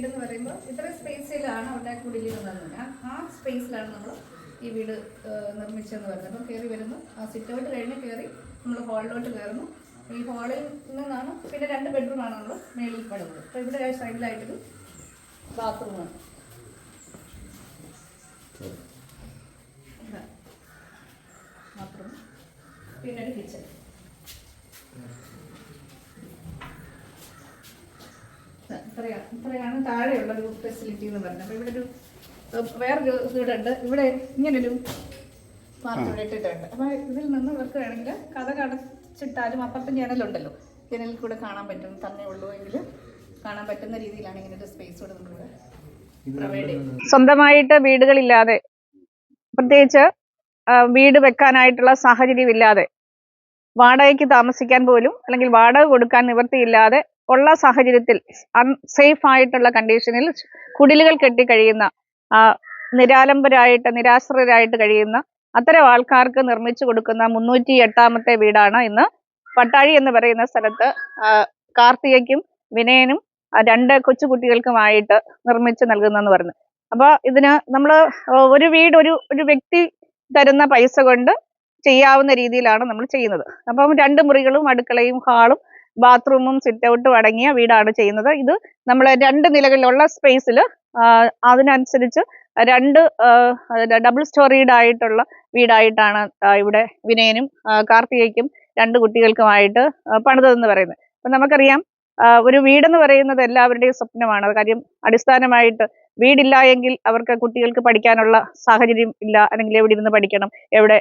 വീട് എന്ന് പറയുമ്പോൾ ഇത്ര സ്പേസിലാണ് അവിടെ കുടിലിരുന്നത്. ആ സ്പേസിലാണ് നമ്മൾ ഈ വീട് നിർമ്മിച്ചതെന്ന് പറയുന്നത്. അപ്പം കയറി വരുന്നു. ആ സിറ്റ് ഔട്ട് കഴിഞ്ഞ് കയറി നമ്മൾ ഹാളിലോട്ട് കയറുന്നു. ഈ ഹാളിൽ നിന്നാണ് പിന്നെ രണ്ട് ബെഡ്റൂമാണ് നമ്മൾ മേളിൽ പടുന്നത്. അപ്പോൾ ഇവിടെ സൈഡിലായിട്ടൊരു ബാത്റൂമാണ്. ബാത്റൂം. പിന്നെ ഒരു കിച്ചൺ ഇത്രയാണ് ഇത്രയാണ് താഴെയുള്ള ഒരു ഫെസിലിറ്റി എന്ന് പറയുന്നത് അപ്പോൾ ഇവിടെ ഒരു വേറൊരു വീടുണ്ട്. ഇവിടെ ഇങ്ങനൊരു പാർട്ടി ഇവിടെ ഇട്ടിട്ടുണ്ട്. അപ്പോൾ ഇതിൽ നിന്ന് ഇവർക്ക് വേണമെങ്കിൽ കഥ കടച്ചിട്ടാലും അപ്പുറത്തെ ജനലുണ്ടല്ലോ. ജനലിൽ കൂടെ കാണാൻ പറ്റും തന്നെ ഉള്ളൂ എങ്കിൽ കാണാൻ പറ്റുന്ന രീതിയിലാണ് ഇങ്ങനെ ഒരു സ്പേസ് കൂടെ നമ്മളിവിടെ പ്രൊവൈഡ് സ്വന്തമായിട്ട് വീടുകളില്ലാതെ പ്രത്യേകിച്ച് വീട് വെക്കാനായിട്ടുള്ള സാഹചര്യമില്ലാതെ വാടകയ്ക്ക് താമസിക്കാൻ പോലും അല്ലെങ്കിൽ വാടക കൊടുക്കാൻ നിവൃത്തിയില്ലാതെ ഉള്ള സാഹചര്യത്തിൽ അൺസേഫ് ആയിട്ടുള്ള കണ്ടീഷനിൽ കുടിലുകൾ കെട്ടി കഴിയുന്ന നിരാലംബരായിട്ട് നിരാശ്രയരായിട്ട് കഴിയുന്ന അത്തരം ആൾക്കാർക്ക് നിർമ്മിച്ചു കൊടുക്കുന്ന മുന്നൂറ്റി എട്ടാമത്തെ വീടാണ് ഇന്ന് പട്ടാഴി എന്ന് പറയുന്ന സ്ഥലത്ത് കാർത്തികയ്ക്കും വിനയനും രണ്ട് കൊച്ചുകുട്ടികൾക്കുമായിട്ട് നിർമ്മിച്ചു നൽകുന്നെന്ന് പറഞ്ഞു. അപ്പൊ ഇതിന് നമ്മൾ ഒരു വീട് ഒരു ഒരു വ്യക്തി തരുന്ന പൈസ കൊണ്ട് ചെയ്യാവുന്ന രീതിയിലാണ് നമ്മൾ ചെയ്യുന്നത്. അപ്പം രണ്ട് മുറികളും അടുക്കളയും ഹാളും ബാത്റൂമും സിറ്റ് ഔട്ടും അടങ്ങിയ വീടാണ് ചെയ്യുന്നത്. ഇത് നമ്മൾ രണ്ട് നിലകളിലുള്ള സ്പേസിൽ അതിനനുസരിച്ച് രണ്ട് ഡബിൾ സ്റ്റോറീഡ് ആയിട്ടുള്ള വീടായിട്ടാണ് ഇവിടെ വിനയനും കാർത്തികയ്ക്കും രണ്ട് കുട്ടികൾക്കുമായിട്ട് പണിതെന്ന് പറയുന്നത്. അപ്പം നമുക്കറിയാം ഒരു വീടെന്ന് പറയുന്നത് എല്ലാവരുടെയും സ്വപ്നമാണ്. കാര്യം അടിസ്ഥാനമായിട്ട് വീടില്ല എങ്കിൽ അവർക്ക് കുട്ടികൾക്ക് പഠിക്കാനുള്ള സാഹചര്യം ഇല്ല. അല്ലെങ്കിൽ എവിടെ ഇരുന്ന് പഠിക്കണം എവിടെ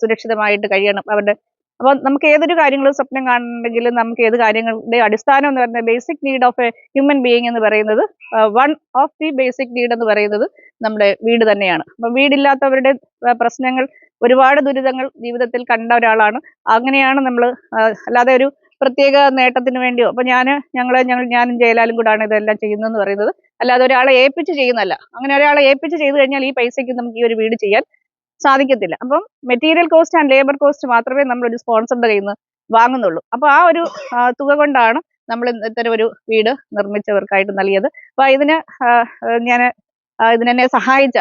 സുരക്ഷിതമായിട്ട് കഴിയണം. അവരുടെ അപ്പോൾ നമുക്ക് ഏതൊരു കാര്യങ്ങളും സ്വപ്നം കാണണമെങ്കിലും നമുക്ക് ഏത് കാര്യങ്ങളുടെ അടിസ്ഥാനം എന്ന് പറയുന്നത് basic need of a human being എന്ന് പറയുന്നത് one of the basic need എന്ന് പറയുന്നത് നമ്മുടെ വീട് തന്നെയാണ്. അപ്പം വീടില്ലാത്തവരുടെ ആ, പ്രശ്നങ്ങൾ ഒരുപാട് ദുരിതങ്ങൾ ജീവിതത്തിൽ കണ്ട ഒരാളാണ്. അങ്ങനെയാണ് നമ്മൾ അല്ലാതെ ഒരു പ്രത്യേക നേട്ടത്തിന് വേണ്ടിയോ അപ്പൊ ഞാൻ ഞങ്ങൾ ഞങ്ങൾ ഞാനും ജയലാലും കൂടാണ് ഇതെല്ലാം ചെയ്യുന്നതെന്ന് പറയുന്നത്. അല്ലാതെ ഒരാളെ ഏൽപ്പിച്ച് ചെയ്യുന്നതല്ല. അങ്ങനെ ഒരാളെ ഏൽപ്പിച്ച് ചെയ്തു കഴിഞ്ഞാൽ ഈ പൈസയ്ക്ക് നമുക്ക് ഈ ഒരു വീട് ചെയ്യാൻ സാധിക്കത്തില്ല. അപ്പം material cost and labour cost മാത്രമേ നമ്മൾ ഒരു സ്പോൺസറുടെ കയ്യിൽ നിന്ന് വാങ്ങുന്നുള്ളൂ. അപ്പൊ ആ ഒരു തുക കൊണ്ടാണ് നമ്മൾ ഇത്തരം ഒരു വീട് നിർമ്മിച്ചവർക്കായിട്ട് നൽകിയത്. അപ്പൊ ഇതിന് ഞാൻ ഇതിനെന്നെ സഹായിച്ച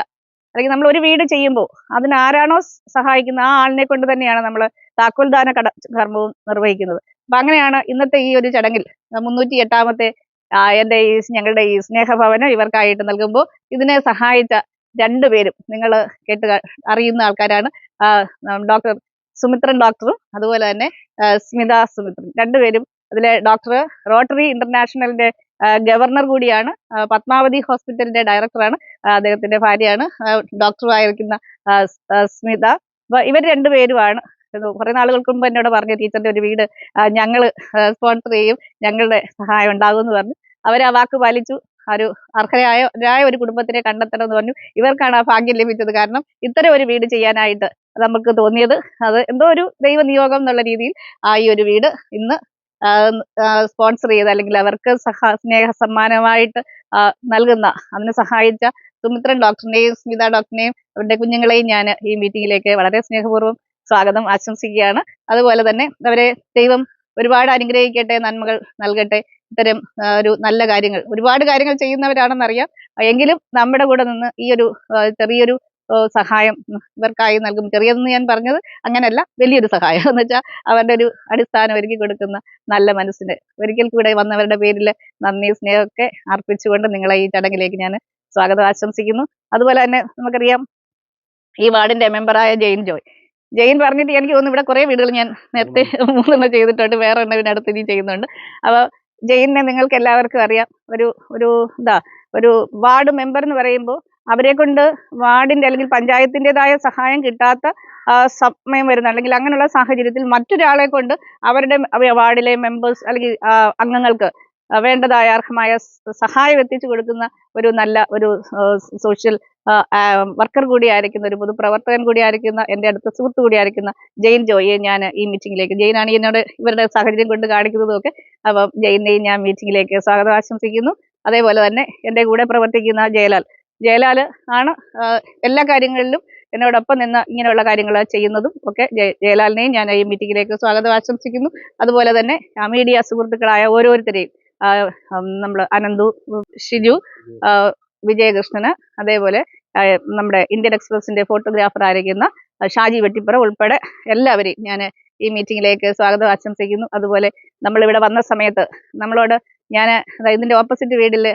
അല്ലെങ്കിൽ നമ്മൾ ഒരു വീട് ചെയ്യുമ്പോൾ അതിന് ആരാണോ സഹായിക്കുന്ന ആ ആളിനെ കൊണ്ട് തന്നെയാണ് നമ്മൾ താക്കോൽദാന കട കർമ്മവും നിർവഹിക്കുന്നത്. അപ്പൊ അങ്ങനെയാണ് ഇന്നത്തെ ഈ ഒരു ചടങ്ങിൽ മുന്നൂറ്റി എട്ടാമത്തെ എന്റെ ഈ ഞങ്ങളുടെ ഈ സ്നേഹഭവനം ഇവർക്കായിട്ട് നൽകുമ്പോൾ ഇതിനെ സഹായിച്ച രണ്ടുപേരും നിങ്ങൾ കേട്ട് അറിയുന്ന ആൾക്കാരാണ്. ഡോക്ടർ സുമിത്രൻ ഡോക്ടറും അതുപോലെ തന്നെ സ്മിത സുമിത്രൻ. രണ്ടുപേരും അതിലെ ഡോക്ടർ റോട്ടറി ഇന്റർനാഷണലിന്റെ ഗവർണർ കൂടിയാണ്. പത്മാവതി ഹോസ്പിറ്റലിന്റെ ഡയറക്ടറാണ്. അദ്ദേഹത്തിന്റെ ഭാര്യയാണ്. ഡോക്ടറായിരിക്കുന്ന സ്മിത. അപ്പൊ ഇവർ രണ്ടുപേരുമാണ്. കുറെ നാളുകൾക്ക് മുമ്പ് എന്നോട് പറഞ്ഞു ടീച്ചറിന്റെ ഒരു വീട് ഞങ്ങൾ സ്പോൺസർ ചെയ്യും ഞങ്ങളുടെ സഹായം ഉണ്ടാകും എന്ന് പറഞ്ഞു. അവർ ആ വാക്ക് പാലിച്ചു. ഒരു അർഹരായ രായ ഒരു കുടുംബത്തിനെ കണ്ടെത്തണം എന്ന് പറഞ്ഞു. ഇവർക്കാണ് ആ ഭാഗ്യം ലഭിച്ചത്. കാരണം ഇത്തരം ഒരു വീട് ചെയ്യാനായിട്ട് നമുക്ക് തോന്നിയത് അത് എന്തോ ഒരു ദൈവനിയോഗം എന്നുള്ള രീതിയിൽ ആ ഈ ഒരു വീട് ഇന്ന് സ്പോൺസർ ചെയ്ത് അല്ലെങ്കിൽ അവർക്ക് സഹ സ്നേഹ സമ്മാനമായിട്ട് നൽകുന്ന അതിന് സഹായിച്ച സുമിത്രൻ ഡോക്ടറിനെയും സ്മിത ഡോക്ടറിനെയും അവരുടെ കുഞ്ഞുങ്ങളെയും ഞാൻ ഈ മീറ്റിംഗിലേക്ക് വളരെ സ്നേഹപൂർവം സ്വാഗതം ആശംസിക്കുകയാണ്. അതുപോലെ തന്നെ അവരെ ദൈവം ഒരുപാട് അനുഗ്രഹിക്കട്ടെ നന്മകൾ നൽകട്ടെ ഇത്തരം ഒരു നല്ല കാര്യങ്ങൾ. ഒരുപാട് കാര്യങ്ങൾ ചെയ്യുന്നവരാണെന്നറിയാം. എങ്കിലും നമ്മുടെ കൂടെ നിന്ന് ഈ ഒരു ചെറിയൊരു സഹായം ഇവർക്കായി നൽകും. ചെറിയതെന്ന് ഞാൻ പറഞ്ഞത് അങ്ങനെയല്ല വലിയൊരു സഹായം. എന്ന് വെച്ചാൽ അവരുടെ ഒരു അടിസ്ഥാനം ഒരുക്കി കൊടുക്കുന്ന നല്ല മനസ്സിന്. ഒരിക്കൽ കൂടെ വന്നവരുടെ പേരിൽ നന്ദി സ്നേഹമൊക്കെ അർപ്പിച്ചുകൊണ്ട് നിങ്ങളെ ഈ ചടങ്ങിലേക്ക് ഞാൻ സ്വാഗതം ആശംസിക്കുന്നു. അതുപോലെ തന്നെ നമുക്കറിയാം ഈ വാർഡിന്റെ മെമ്പറായ ജെയിൻ ജോയ്. ജെയിൻ പറഞ്ഞിട്ട് എനിക്ക് തോന്നുന്നു ഇവിടെ കുറെ വീടുകൾ ഞാൻ നേരത്തെ മൂന്നെണ്ണം ചെയ്തിട്ടുണ്ട്. വേറെ എണ്ണവിനടുത്ത് ഇനി ചെയ്യുന്നുണ്ട്. അപ്പോൾ ജെയിനെ നിങ്ങൾക്ക് എല്ലാവർക്കും അറിയാം. ഒരു ഒരു എന്താ ഒരു വാർഡ് മെമ്പർ എന്ന് പറയുമ്പോൾ അവരെ കൊണ്ട് വാർഡിന്റെ അല്ലെങ്കിൽ പഞ്ചായത്തിന്റെതായ സഹായം കിട്ടാത്ത സമയം വരുന്ന അല്ലെങ്കിൽ അങ്ങനെയുള്ള സാഹചര്യത്തിൽ മറ്റൊരാളെ കൊണ്ട് അവരുടെ വാർഡിലെ മെമ്പേഴ്സ് അല്ലെങ്കിൽ അംഗങ്ങൾക്ക് വേണ്ടതായ അർഹമായ സഹായം എത്തിച്ചു കൊടുക്കുന്ന ഒരു നല്ല ഒരു സോഷ്യൽ വർക്കർ കൂടിയായിരിക്കുന്ന ഒരു പൊതുപ്രവർത്തകൻ കൂടിയായിരിക്കുന്ന എന്റെ അടുത്ത സുഹൃത്ത് കൂടിയായിരിക്കുന്ന ജെയിൻ ജോയിയെ ഞാൻ ഈ മീറ്റിംഗിലേക്ക് ജെയിനാണ് എന്നോട് ഇവരുടെ സാഹചര്യം കൊണ്ട് കാണിക്കുന്നതും ഒക്കെ. അപ്പം ജെയിനെയും ഞാൻ മീറ്റിംഗിലേക്ക് സ്വാഗതം ആശംസിക്കുന്നു. അതേപോലെ തന്നെ എന്റെ കൂടെ പ്രവർത്തിക്കുന്ന ജയലാൽ. ജയലാൽ ആണ് എല്ലാ കാര്യങ്ങളിലും എന്നോടൊപ്പം നിന്ന് ഇങ്ങനെയുള്ള കാര്യങ്ങൾ ചെയ്യുന്നതും ഒക്കെ ജയ- ജയലാലിനെയും ഞാൻ ഈ മീറ്റിംഗിലേക്ക് സ്വാഗതം ആശംസിക്കുന്നു. അതുപോലെ തന്നെ മീഡിയ സുഹൃത്തുക്കളായ ഓരോരുത്തരെയും നമ്മൾ അനന്തു ഷിജു വിജയകൃഷ്ണന് അതേപോലെ നമ്മുടെ ഇന്ത്യൻ എക്സ്പ്രസിന്റെ ഫോട്ടോഗ്രാഫർ ആയിരിക്കുന്ന ഷാജി വെട്ടിപ്പുറ ഉൾപ്പെടെ എല്ലാവരെയും ഞാൻ ഈ മീറ്റിംഗിലേക്ക് സ്വാഗതം ആശംസിക്കുന്നു. അതുപോലെ നമ്മളിവിടെ വന്ന സമയത്ത് നമ്മളോട് ഞാൻ ഇതിന്റെ ഓപ്പോസിറ്റ് വീടിൽ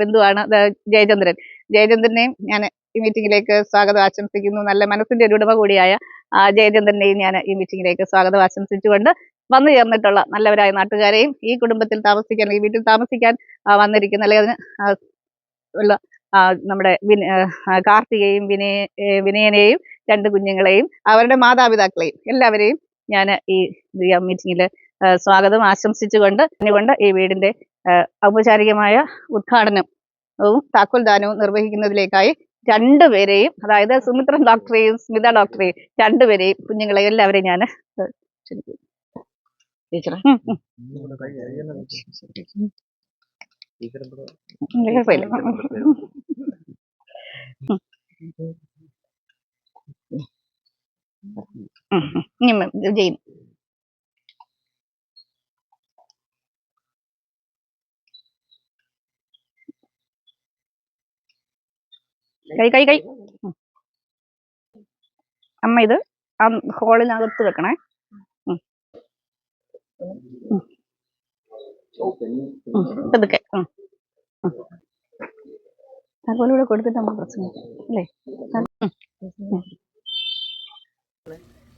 ബന്ധുവാണ് ജയചന്ദ്രൻ. ജയചന്ദ്രനെയും ഞാൻ ഈ മീറ്റിംഗിലേക്ക് സ്വാഗതം ആശംസിക്കുന്നു. നല്ല മനസ്സിന്റെ ഒരു ഉടമ കൂടിയായ ജയചന്ദ്രനെയും ഞാൻ ഈ മീറ്റിംഗിലേക്ക് സ്വാഗതം ആശംസിച്ചുകൊണ്ട് വന്നു ചേർന്നിട്ടുള്ള നല്ലവരായ നാട്ടുകാരെയും ഈ കുടുംബത്തിൽ താമസിക്കാൻ ഈ വീട്ടിൽ താമസിക്കാൻ വന്നിരിക്കുന്ന അല്ലെങ്കിൽ അതിന് ഉള്ള നമ്മുടെ കാർത്തികയും വിനയ വിനയനെയും രണ്ട് കുഞ്ഞുങ്ങളെയും അവരുടെ മാതാപിതാക്കളെയും എല്ലാവരെയും ഞാൻ ഈ മീറ്റിംഗിൽ സ്വാഗതം ആശംസിച്ചുകൊണ്ട് കൊണ്ട് ഈ വീടിന്റെ ഔപചാരികമായ ഉദ്ഘാടനം താക്കോൽ ദാനവും നിർവഹിക്കുന്നതിലേക്കായി രണ്ടുപേരെയും അതായത് സുമിത്ര ഡോക്ടറെയും സ്മിത ഡോക്ടറെയും രണ്ടുപേരെയും കുഞ്ഞുങ്ങളെയും എല്ലാവരെയും ഞാൻ ക്ഷണിക്കുന്നു. ടീച്ചറെ ചെയ്യുന്നു കൈ കൈ കൈ അമ്മ ഇത് ആ ഹോളിനകത്ത് വെക്കണേ. പതുക്കെ. അതുപോലെ ഇവിടെ കൊടുത്തിട്ട് നമുക്ക് പ്രസംഗിക്കാം അല്ലേ.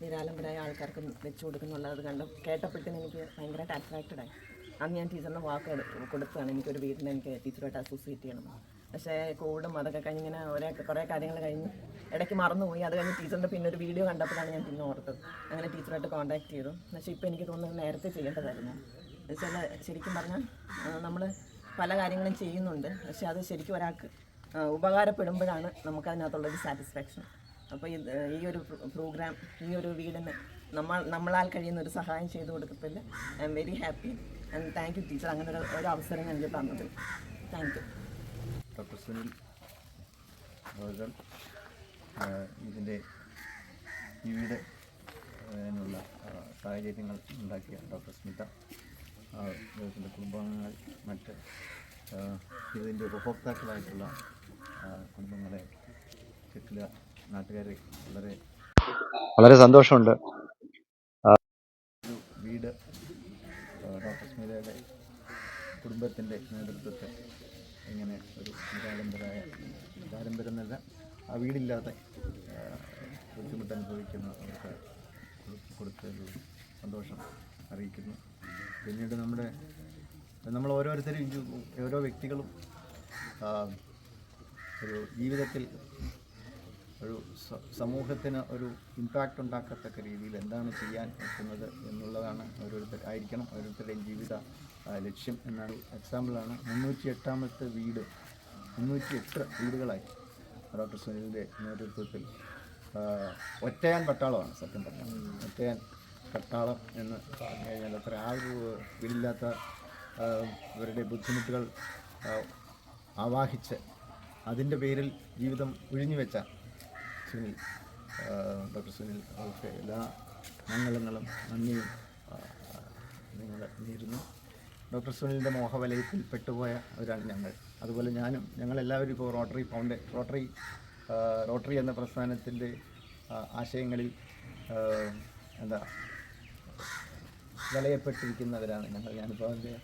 നിരാലംബരായ ആൾക്കാർക്ക് വെച്ചു കൊടുക്കുന്നുള്ളത് കണ്ട്. കേട്ടപ്പോഴത്തേന് എനിക്ക് ഭയങ്കരമായിട്ട് അട്രാക്റ്റഡ് ആയി. അന്ന് ഞാൻ ടീച്ചറിന് വാക്ക് കൊടുത്തതാണ്. എനിക്കൊരു വീടിനെ എനിക്ക് ടീച്ചറുമായിട്ട് അസോസിയേറ്റ് ചെയ്യണം. പക്ഷേ കോവിഡും അതൊക്കെ കഴിഞ്ഞ് ഇങ്ങനെ ഒരേ കുറേ കാര്യങ്ങൾ കഴിഞ്ഞ് ഇടയ്ക്ക് മറന്നുപോയി. അത് കഴിഞ്ഞ് ടീച്ചറിന്റെ പിന്നെ ഒരു വീഡിയോ കണ്ടപ്പോഴാണ് ഞാൻ പിന്നെ ഓർത്തത്. അങ്ങനെ ടീച്ചറായിട്ട് കോൺടാക്ട് ചെയ്തു. പക്ഷേ ഇപ്പോൾ എനിക്ക് തോന്നുന്നത് നേരത്തെ ചെയ്യേണ്ടതായിരുന്നു. ചില ശരിക്കും പറഞ്ഞാൽ നമ്മൾ പല കാര്യങ്ങളും ചെയ്യുന്നുണ്ട്. പക്ഷെ അത് ശരിക്കും ഒരാൾക്ക് ഉപകാരപ്പെടുമ്പോഴാണ് നമുക്കതിനകത്തുള്ളൊരു സാറ്റിസ്ഫാക്ഷൻ അപ്പോൾ ഇത് ഈ ഒരു പ്രോഗ്രാം ഈ ഒരു വീടിന് നമ്മൾ നമ്മളാൽ കഴിയുന്ന ഒരു സഹായം ചെയ്തു കൊടുക്കത്തിൽ I am very happy. And thank you teacher. അങ്ങനെ ഒരു അവസരം എനിക്ക് തന്നത്. Thank you. ഡോക്ടർ സുനിൽ ഇതിന്റെ വിവിധ ുള്ള അതിനുള്ള സാഹചര്യങ്ങൾ ഉണ്ടാക്കിയ ഡോക്ടർ സ്മിത അദ്ദേഹത്തിന്റെ കുടുംബാംഗങ്ങൾ മറ്റ് ഇതിന്റെ ഉപഭോക്താക്കളായിട്ടുള്ള കുടുംബങ്ങളെ ചെക്കില നാട്ടുകാരെ വളരെ വളരെ സന്തോഷമുണ്ട്. വീട് ഡോക്ടർ സ്മിതയുടെ കുടുംബത്തിന്റെ നേതൃത്വത്തിൽ ഇങ്ങനെ ഒരു നിരാലംബരായ നിരാലംബരം എന്നല്ല ആ വീടില്ലാതെ ബുദ്ധിമുട്ട് അനുഭവിക്കുന്ന അവർക്ക് കൊടുത്തൊരു സന്തോഷം അറിയിക്കുന്നു. പിന്നീട് നമ്മുടെ നമ്മൾ ഓരോരുത്തരും ഓരോ വ്യക്തികളും ഒരു ജീവിതത്തിൽ ഒരു സമൂഹത്തിന് ഒരു ഇമ്പാക്റ്റ് ഉണ്ടാക്കത്തക്ക രീതിയിൽ എന്താണ് ചെയ്യാൻ പറ്റുന്നത് എന്നുള്ളതാണ് ഓരോരുത്തർ ആയിരിക്കണം ഓരോരുത്തരുടെയും ജീവിത ലക്ഷ്യം എന്നാണ് എക്സാമ്പിളാണ് മുന്നൂറ്റി എട്ടാമത്തെ വീട്. മുന്നൂറ്റി എട്ട് വീടുകളായി. ഡോക്ടർ സുനിലിന്റെ നേതൃത്വത്തിൽ. ഒറ്റയാൻ പട്ടാളമാണ് സത്യം പറഞ്ഞാൽ. ഒറ്റയാൻ പട്ടാളം എന്ന് പറഞ്ഞു കഴിഞ്ഞാൽ അത്ര ആ വീടില്ലാത്ത ഇവരുടെ ബുദ്ധിമുട്ടുകൾ ആവാഹിച്ച് അതിന്റെ പേരിൽ ജീവിതം ഒഴിഞ്ഞു വെച്ച സുനിൽ ഡോക്ടർ സുനിൽ. അവർക്ക് എല്ലാ മംഗളങ്ങളും നന്ദിയും നിങ്ങൾ നേരുന്നു. ഡോക്ടർ സുനിലിന്റെ മോഹവലയത്തിൽ പെട്ടുപോയ ഒരാൾ ഞങ്ങൾ. അതുപോലെ ഞാനും ഞങ്ങളെല്ലാവരും ഇപ്പോൾ റോട്ടറി ഫൗണ്ട് റോട്ടറി റോട്ടറി എന്ന പ്രസ്ഥാനത്തിന്റെ ആശയങ്ങളിൽ എന്താ വലയപ്പെട്ടിരിക്കുന്നവരാണ് ഞങ്ങൾ. ഞാനിപ്പോൾ അതിന്റെ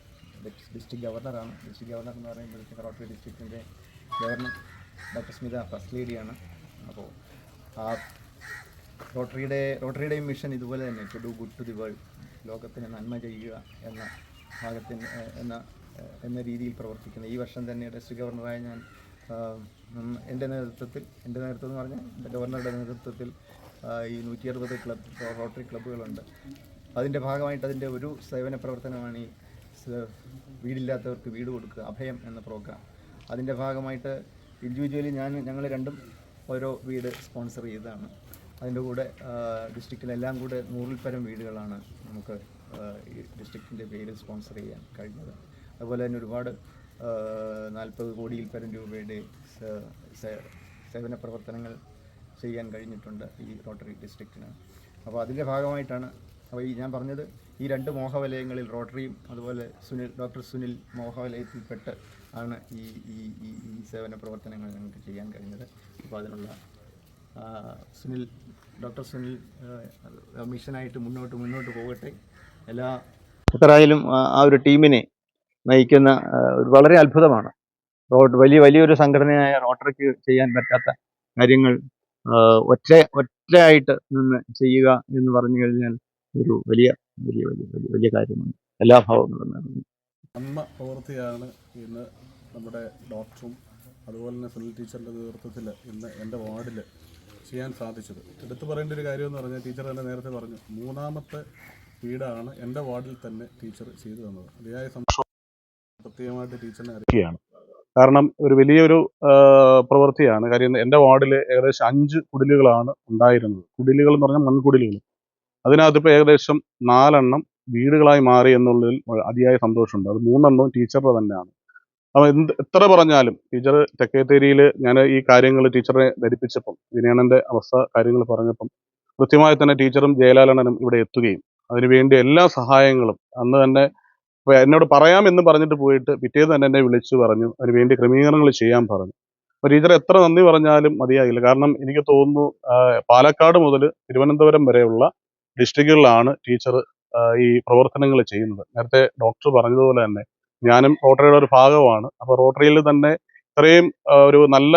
ഡിസ്ട്രിക്ട് ഗവർണറാണ് ഡിസ്ട്രിക്ട് ഗവർണർ എന്ന് പറയുമ്പോഴത്തേക്ക് റോട്ടറി ഡിസ്ട്രിക്റ്റിന്റെ ഗവർണർ ഡോക്ടർ സ്മിത ഫസ്റ്റ് ലേഡിയാണ് അപ്പോൾ ആ റോട്ടറിയുടെ റോട്ടറിയുടെയും മിഷൻ ഇതുപോലെ തന്നെ to do good to the world ലോകത്തിന് നന്മ ചെയ്യുക എന്ന ഭാഗത്തിന് എന്ന എന്ന രീതിയിൽ പ്രവർത്തിക്കുന്നത് ഈ വർഷം തന്നെ ഡിസ്ട്രിക്ട് ഗവർണറായ ഞാൻ എന്റെ നേതൃത്വത്തിൽ എന്റെ നേതൃത്വം എന്ന് പറഞ്ഞാൽ ഗവർണറുടെ നേതൃത്വത്തിൽ ഈ നൂറ്റി അറുപത് ക്ലബ് റോട്ടറി ക്ലബ്ബുകളുണ്ട്. അതിന്റെ ഭാഗമായിട്ട് അതിന്റെ ഒരു സേവന പ്രവർത്തനമാണ് ഈ വീടില്ലാത്തവർക്ക് വീട് കൊടുക്കുക അഭയം എന്ന പ്രോഗ്രാം അതിന്റെ ഭാഗമായിട്ട് ഇൻഡിവിജ്വലി ഞാൻ ഞങ്ങൾ രണ്ടും ഓരോ വീട് സ്പോൺസർ ചെയ്തതാണ്. അതിന്റെ കൂടെ ഡിസ്ട്രിക്റ്റിലെല്ലാം കൂടെ നൂറിൽ പരം വീടുകളാണ് നമുക്ക് ഈ ഡിസ്ട്രിക്റ്റിന്റെ പേര് സ്പോൺസർ ചെയ്യാൻ കഴിഞ്ഞത്. അതുപോലെ തന്നെ ഒരുപാട് നാൽപ്പത് കോടിയിൽ പരം രൂപയുടെ സേവന പ്രവർത്തനങ്ങൾ ചെയ്യാൻ കഴിഞ്ഞിട്ടുണ്ട് ഈ റോട്ടറി ഡിസ്ട്രിക്റ്റിന്. അപ്പോൾ അതിന്റെ ഭാഗമായിട്ടാണ് അപ്പോൾ ഈ ഞാൻ പറഞ്ഞത് ഈ രണ്ട് മോഹവലയങ്ങളിൽ റോട്ടറിയും അതുപോലെ സുനിൽ ഡോക്ടർ സുനിൽ മോഹവലയത്തിൽപ്പെട്ട് ആണ് ഈ ഈ ഈ ഈ സേവന പ്രവർത്തനങ്ങൾ ഞങ്ങൾക്ക് ചെയ്യാൻ കഴിഞ്ഞത്. അപ്പോൾ അതിനുള്ള സുനിൽ ഡോക്ടർ സുനിൽ മിഷനായിട്ട് മുന്നോട്ട് മുന്നോട്ട് പോകട്ടെ. എല്ലാ എത്രയായാലും ആ- ഒരു ടീമിനെ നയിക്കുന്ന വളരെ അത്ഭുതമാണ്. റോഡ് വലിയ വലിയൊരു സംഘടനയായ റോട്ടറിക്ക് ചെയ്യാൻ പറ്റാത്ത കാര്യങ്ങൾ ഒറ്റ ഒറ്റയായിട്ട് നിന്ന് ചെയ്യുക എന്ന് പറഞ്ഞു കഴിഞ്ഞാൽ ഒരു വലിയ വലിയ വലിയ വലിയ വലിയ കാര്യമാണ്. എല്ലാ ഭാവങ്ങളും അമ്മ നന്മ പ്രവൃത്തിയാണ് ഇന്ന് നമ്മുടെ ഡോക്ടറും അതുപോലെ തന്നെ സുനിൽ ടീച്ചറിന്റെ നേതൃത്വത്തിൽ ഇന്ന് എന്റെ വാർഡിൽ ചെയ്യാൻ സാധിച്ചത്. എടുത്തു പറയേണ്ട ഒരു കാര്യം എന്ന് പറഞ്ഞാൽ ടീച്ചർ തന്നെ നേരത്തെ പറഞ്ഞു മൂന്നാമത്തെ വീടാണ് എന്റെ വാർഡിൽ തന്നെ ടീച്ചർ ചെയ്തു തന്നത്. അതിയായ പ്രത്യേകമായിട്ട് ടീച്ചറിനെ അറിയിക്കുകയാണ് കാരണം ഒരു വലിയൊരു പ്രവൃത്തിയാണ്. കാര്യം എന്റെ വാർഡിൽ ഏകദേശം അഞ്ച് കുടിലുകളാണ് ഉണ്ടായിരുന്നത്. കുടിലുകൾ എന്ന് പറഞ്ഞാൽ മൺകുടിലുകൾ. അതിനകത്ത് ഇപ്പോൾ ഏകദേശം നാലെണ്ണം വീടുകളായി മാറി എന്നുള്ളതിൽ അതിയായ സന്തോഷമുണ്ട്. അത് മൂന്നെണ്ണവും ടീച്ചറുടെ തന്നെയാണ്. അപ്പം എന്ത് എത്ര പറഞ്ഞാലും ടീച്ചർ തെക്കേത്തേരിയിൽ ഞാൻ ഈ കാര്യങ്ങൾ ടീച്ചറെ ധരിപ്പിച്ചപ്പം വിനയണന്റെ അവസ്ഥ കാര്യങ്ങൾ പറഞ്ഞപ്പം കൃത്യമായി തന്നെ ടീച്ചറും ജയലാലണ്ണനും ഇവിടെ എത്തുകയും അതിനുവേണ്ടി എല്ലാ സഹായങ്ങളും അന്ന് തന്നെ എന്നോട് പറയാം എന്ന് പറഞ്ഞിട്ട് പോയിട്ട് പിറ്റേന്ന് തന്നെ എന്നെ വിളിച്ചു പറഞ്ഞു. അതിനുവേണ്ടി ക്രമീകരണങ്ങൾ ചെയ്യാൻ പറഞ്ഞു. അപ്പോൾ ടീച്ചർ എത്ര നന്ദി പറഞ്ഞാലും മതിയാകില്ല കാരണം എനിക്ക് തോന്നുന്നു പാലക്കാട് മുതൽ തിരുവനന്തപുരം വരെയുള്ള ഡിസ്ട്രിക്റ്റുകളിലാണ് ടീച്ചർ ഈ പ്രവർത്തനങ്ങൾ ചെയ്യുന്നത്. നേരത്തെ ഡോക്ടർ പറഞ്ഞതുപോലെ തന്നെ ഞാനും റോട്ടറിയുടെ ഒരു ഭാഗമാണ്. അപ്പോൾ റോട്ടറിയിൽ തന്നെ ഇത്രയും ഒരു നല്ല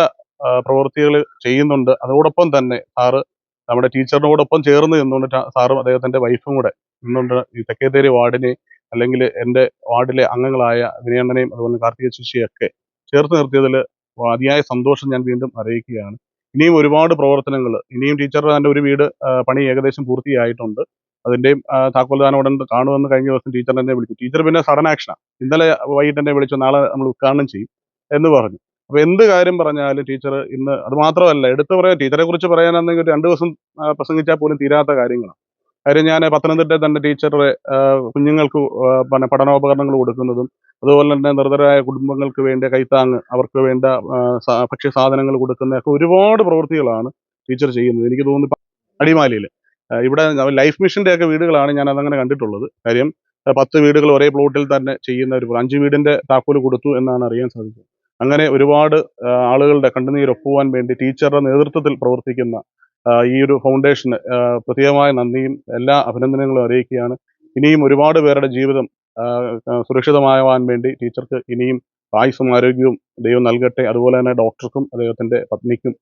പ്രവൃത്തികൾ ചെയ്യുന്നുണ്ട്. അതോടൊപ്പം തന്നെ സാറ് നമ്മുടെ ടീച്ചറിനോടൊപ്പം ചേർന്ന് നിന്നുകൊണ്ട് സാറും അദ്ദേഹത്തിന്റെ വൈഫും കൂടെ നിന്നുകൊണ്ട് ഈ തെക്കേത്തേരി വാർഡിനെ അല്ലെങ്കിൽ എന്റെ വാർഡിലെ അംഗങ്ങളായ വിനയണ്ണനെയും അതുപോലെ കാർത്തിക ശിശിയൊക്കെ ചേർത്ത് നിർത്തിയതിൽ അതിയായ സന്തോഷം ഞാൻ വീണ്ടും അറിയിക്കുകയാണ്. ഇനിയും ഒരുപാട് പ്രവർത്തനങ്ങൾ ഇനിയും ടീച്ചറുടെ തന്നെ ഒരു വീട് പണി ഏകദേശം പൂർത്തിയായിട്ടുണ്ട്. അതിന്റെയും ആ, താക്കോൽദാനം ഉടൻ കാണുമെന്ന് കഴിഞ്ഞ ദിവസം ടീച്ചർ എന്നെ വിളിച്ചു. ടീച്ചർ പിന്നെ സഡൻ ആക്ഷനാണ് ഇന്നലെ വൈകിട്ട് എന്നെ വിളിച്ചു നാളെ നമ്മൾ ഉദ്ഘാടനം ചെയ്യും എന്ന് പറഞ്ഞു. അപ്പോൾ എന്ത് കാര്യം പറഞ്ഞാലും ടീച്ചർ ഇന്ന് അത് മാത്രമല്ല എടുത്തു പറയാൻ ടീച്ചറെ കുറിച്ച് പറയാനാണെങ്കിൽ രണ്ട് ദിവസം പ്രസംഗിച്ചാൽ പോലും തീരാത്ത കാര്യങ്ങളാണ്. കാര്യം ഞാൻ പത്തനംതിട്ട തന്നെ ടീച്ചറുടെ കുഞ്ഞുങ്ങൾക്ക് പിന്നെ പഠനോപകരണങ്ങൾ കൊടുക്കുന്നതും അതുപോലെ തന്നെ നിർദ്ധരായ കുടുംബങ്ങൾക്ക് വേണ്ട കൈത്താങ്ങ് അവർക്ക് വേണ്ട ഭക്ഷ്യ സാധനങ്ങൾ കൊടുക്കുന്ന ഒക്കെ ഒരുപാട് പ്രവൃത്തികളാണ് ടീച്ചർ ചെയ്യുന്നത്. എനിക്ക് തോന്നുന്നു അടിമാലിയിൽ ഇവിടെ ലൈഫ് മിഷന്റെ ഒക്കെ വീടുകളാണ് ഞാൻ അതങ്ങനെ കണ്ടിട്ടുള്ളത്. കാര്യം പത്ത് വീടുകൾ ഒരേ പ്ലോട്ടിൽ തന്നെ ചെയ്യുന്ന ഒരു അഞ്ച് വീടിന്റെ താക്കോൽ കൊടുത്തു എന്നാണ് അറിയാൻ സാധിച്ചത്. അങ്ങനെ ഒരുപാട് ആളുകളുടെ കണ്ണുനീർ ഒപ്പുവാൻ വേണ്ടി ടീച്ചറുടെ നേതൃത്വത്തിൽ പ്രവർത്തിക്കുന്ന ഈ ഒരു ഫൗണ്ടേഷന് പ്രത്യേകമായ നന്ദിയും എല്ലാ അഭിനന്ദനങ്ങളും അറിയിക്കുകയാണ്. ഇനിയും ഒരുപാട് പേരുടെ ജീവിതം സുരക്ഷിതമാവാൻ വേണ്ടി ടീച്ചർക്ക് ഇനിയും ആയുസ്സും ആരോഗ്യവും ദൈവം നൽകട്ടെ. അതുപോലെ തന്നെ ഡോക്ടർക്കും അദ്ദേഹത്തിന്റെ പത്നിക്കും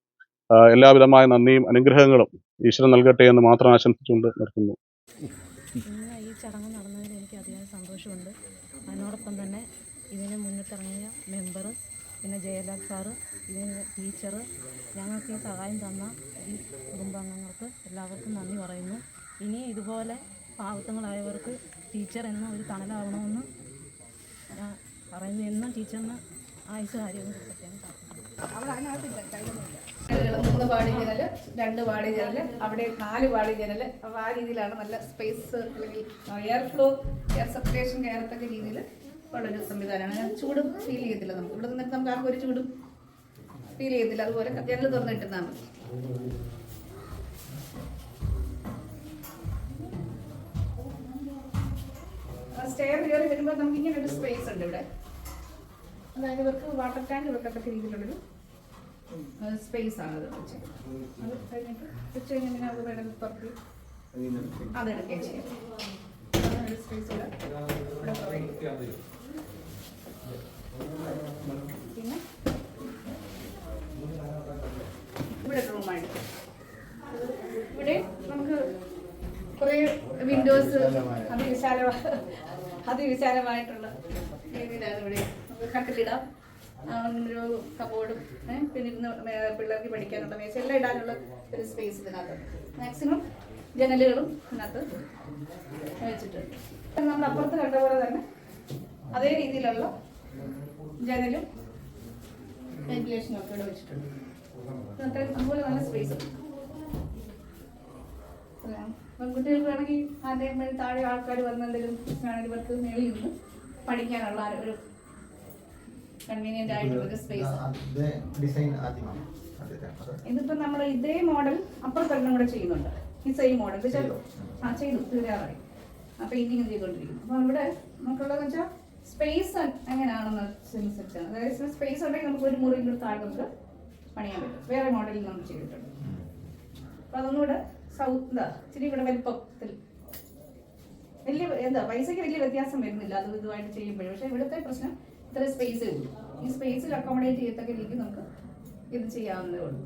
എല്ലാവിധമായ നന്ദിയും അനുഗ്രഹങ്ങളും ഈശ്വരൻ നൽകട്ടെ എന്ന് മാത്രം ആശംസിച്ചുകൊണ്ട് നിർത്തുന്നു. ഈ ചടങ്ങ് നടന്നതിൽ എനിക്ക് അതിയായ സന്തോഷമുണ്ട്. അതിനോടൊപ്പം തന്നെ ഇതിന് മുന്നിട്ടിറങ്ങിയ മെമ്പർ പിന്നെ ജയലാൽ സാറ് ഇതിന് ടീച്ചർ ഞങ്ങൾക്ക് ഈ സഹായം തന്ന ഈ കുടുംബാംഗങ്ങൾക്ക് എല്ലാവർക്കും നന്ദി പറയുന്നു. ഇനി ഇതുപോലെ പാവത്തങ്ങളായവർക്ക് ടീച്ചർ എന്ന ഒരു തണലാവണമെന്ന് ഞാൻ പറയുന്നു. എന്നും ടീച്ചറിന് ആയുസ് കാര്യവും മൂന്ന് പാടി ജനൽ രണ്ട് പാടി ജനൽ അവിടെ നാല് പാടി ജനൽ അപ്പോൾ ആ രീതിയിലാണ് നല്ല സ്പേസ് അല്ലെങ്കിൽ എയർ ഫ്ലോ എയർ സർക്കുലേഷൻ കയറത്തക്ക രീതിയിൽ ഉള്ളൊരു സംവിധാനമാണ്. ചൂടും ഫീൽ ചെയ്യത്തില്ല നമുക്ക്. ഇവിടെ നിന്നിട്ട് നമുക്ക് ആർക്കും ഒരു ചൂടും ഫീൽ ചെയ്യത്തില്ല. അതുപോലെ ജനൽ തുറന്നിട്ടിരുന്നാൽ മതി. സ്റ്റെയർ കയറി വരുമ്പോൾ നമുക്ക് ഇങ്ങനെ ഒരു സ്പേസ് ഉണ്ട് ഇവിടെ. അതായത് ഇവർക്ക് വാട്ടർ ടാങ്ക് വെക്കത്തക്ക രീതിയിലുള്ളൊരു സ്പേസ് ആണ് അത് വെച്ച്. അത് കഴിഞ്ഞിട്ട് ഉച്ച കഴിഞ്ഞിട്ട് അത് വേണമെങ്കിൽ തുറക്കി. അതെടുക്കുകയും ചെയ്യാം. സ്പേസ് ഇവിടെ provide ചെയ്യും. ഇവിടെ നമുക്ക് കുറേ വിൻഡോസ് അതിവിശാല അതിവിശാലമായിട്ടുള്ള രീതിയിലാണ് ഇവിടെ നമുക്ക് കട്ടിലിടാം. ഒരു കബോർഡും പിന്നെ ഇരുന്ന് പിള്ളേർക്ക് പഠിക്കാനുള്ള മേശ എല്ലാം ഇടാനുള്ള ഒരു സ്പേസ് ഇതിനകത്ത്. മാക്സിമം ജനലുകളും ഇതിനകത്ത് വെച്ചിട്ടുണ്ട്. നമ്മൾ അപ്പുറത്ത് കണ്ട പോലെ തന്നെ അതേ രീതിയിലുള്ള ജനലും വെന്റിലേഷനും ഒക്കെ ഇവിടെ വെച്ചിട്ടുണ്ട്. ഇതിനകത്ത് അതുപോലെ നല്ല സ്പേസ് പെൺകുട്ടികൾക്ക് വേണമെങ്കിൽ ആരുടെയും താഴെ ആൾക്കാർ വന്നെന്തെങ്കിലും വേണമെങ്കിൽ ഇവർക്ക് മേളിൽ നിന്ന് പഠിക്കാനുള്ള ഒരു കൺവീനിയന്റ് ആയിട്ടുള്ള സ്പേസ് ഇതിപ്പോ നമ്മൾ ഇതേ മോഡൽ അപ്പുറത്തൊരെണ്ണം കൂടെ ചെയ്യുന്നുണ്ട്. ഈ സെയിം മോഡൽ? ആ ചെയ്തു. തീരാറായി. ആ പെയിന്റിങ് ചെയ്തോണ്ടിരിക്കുന്നു അപ്പൊ ഇവിടെ നമുക്കുള്ളതെന്ന് വെച്ചാൽ സ്പേസ് എങ്ങനെയാണെന്ന് ആണ് അതായത് സ്പേസ് ഉണ്ടെങ്കിൽ നമുക്ക് ഒരു മുറിയിൽ താഴെ നമുക്ക് പണിയാൻ പറ്റും. വേറെ മോഡലിൽ നമ്മൾ ചെയ്തിട്ടുണ്ട്. അപ്പൊ അതൊന്നുകൂടെ സൗത്ത് എന്താ ഇച്ചിരി ഇവിടെ വലിപ്പത്തിൽ. വലിയ എന്താ പൈസയ്ക്ക് വലിയ വ്യത്യാസം വരുന്നില്ല. അത് ഇതുമായിട്ട് ചെയ്യുമ്പോഴും. പക്ഷേ ഇവിടുത്തെ പ്രശ്നം ഇത്ര സ്പേസേ ഉള്ളൂ ഈ സ്പേസിൽ അക്കോമഡേറ്റ് ചെയ്യത്തക്ക രീതിക്ക് നമുക്ക് ഇത് ചെയ്യാവുന്നതേ ഉള്ളൂ.